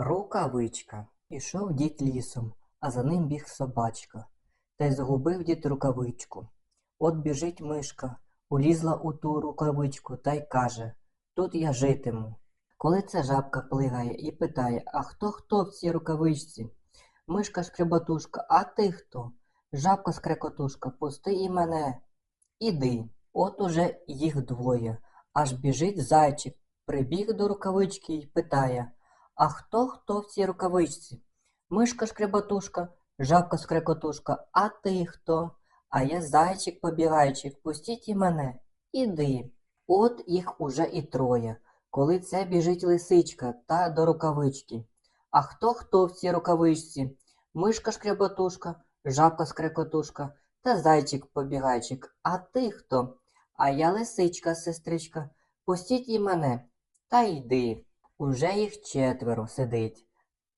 Рукавичка. Ішов дід лісом, а за ним біг собачка. Та й загубив дід рукавичку. От біжить мишка, улізла у ту рукавичку та й каже Тут я житиму. Коли ця жабка плигає і питає А хто хто в цій рукавичці? Мишка шкребатушка, а ти хто? Жабка скрекотушка, пусти і мене. Іди. От уже їх двоє. Аж біжить зайчик, прибіг до рукавички і питає А хто хто в цій рукавичці? Мишка шкребатушка, жабка скрекотушка, а ти хто? А я зайчик побігайчик, пустіть і мене. Іди. От їх уже і троє. Коли це біжить лисичка та до рукавички. А хто хто в цій рукавичці? Мишка шкребатушка, жабка скрекотушка та зайчик побігайчик. А ти хто? А я лисичка, сестричка, пустіть і мене. Та йди. Уже їх четверо сидить.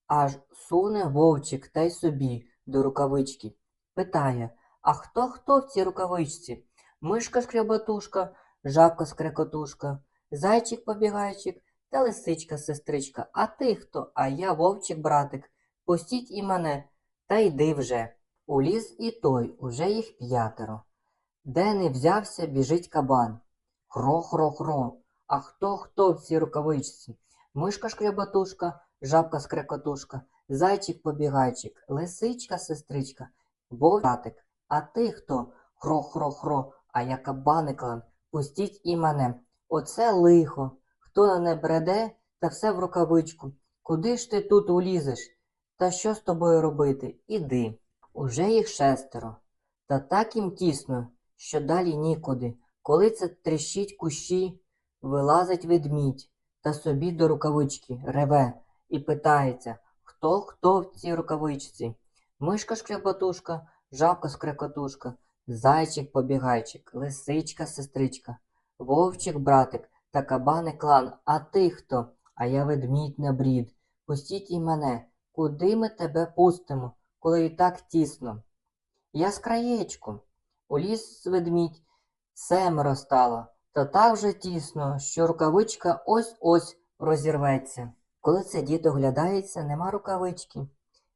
Аж суне вовчик та й собі до рукавички. Питає, а хто хто в цій рукавичці? Мишка шкребатушка, жабка скрекотушка, зайчик побігайчик та лисичка сестричка. А ти хто? А я вовчик братик. Пустіть і мене, та йди вже. У ліс і той, уже їх п'ятеро. Де не взявся, біжить кабан. Хро-хро-хро. А хто хто в цій рукавичці? Мишка шкребатушка, жабка скрекотушка, зайчик побігайчик, лисичка сестричка, братик. А ти хто? Хро-хро-хро, а я кабаниклан. Пустіть і мене. Оце лихо. Хто на не бреде, та все в рукавичку. Куди ж ти тут улізеш? Та що з тобою робити? Іди. Уже їх шестеро. Та так їм тісно, що далі нікуди. Коли це тріщить кущі, вилазить ведмідь та собі до рукавички реве і питається, хто хто в цій рукавичці? Мишка шкребатушка, жабка скрекотушка, зайчик побігайчик, лисичка сестричка, вовчик братик та кабаник клан. А ти хто? А я ведмідь на брід. Пустіть і мене. Куди ми тебе пустимо, коли і так тісно? Я з краєчку. Уліз ведмідь, семеро стало, та так вже тісно, що рукавичка ось-ось розірветься. Коли це дід оглядається, нема рукавички.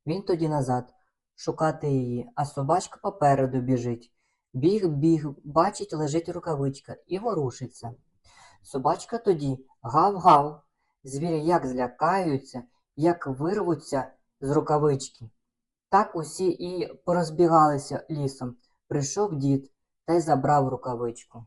Він тоді назад шукати її, а собачка попереду біжить. Біг, біг, бачить, лежить рукавичка і ворушиться. Собачка тоді гав-гав. Звірі як злякаються, як вирвуться з рукавички. Так усі і порозбігалися лісом. Прийшов дід та й забрав рукавичку.